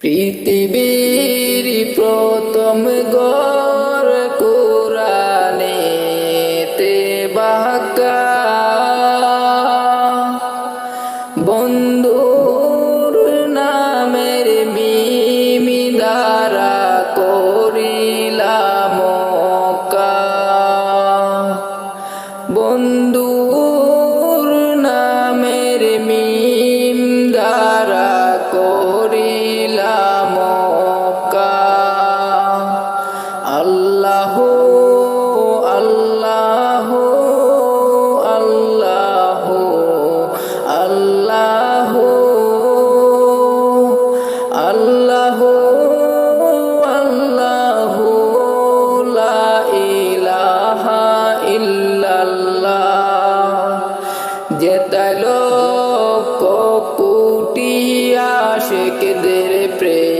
পৃথিবীর যেতালো কোটি আশেকদের প্রেম।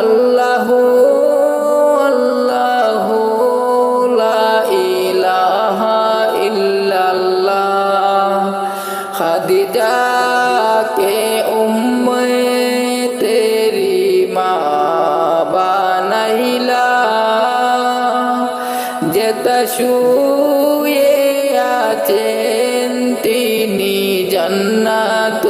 আল্লাহ আল্লাহ লা ইলাহা ইল্লাল্লাহ। খাদিজা কে উম্মে তেরি মা বানাইলা। যেতা শুয়ে আছেন তিনি জান্নাত